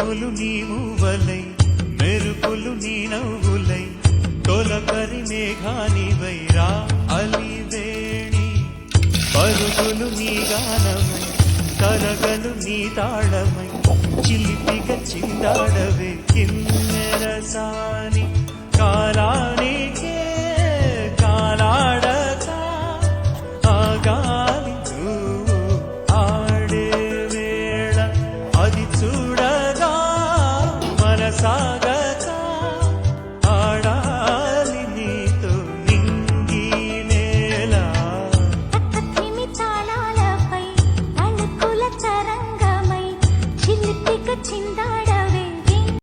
గువ్వలై మెరుపులు నీ నవ్వులై తొలకరి మేఘాని వైరా అలివేణి. పరుగులు నీ గానమై కరగలు నీ తాళమై చిలిపిగ చిందాడవే కిన్నెరసాని ಸಾಗರ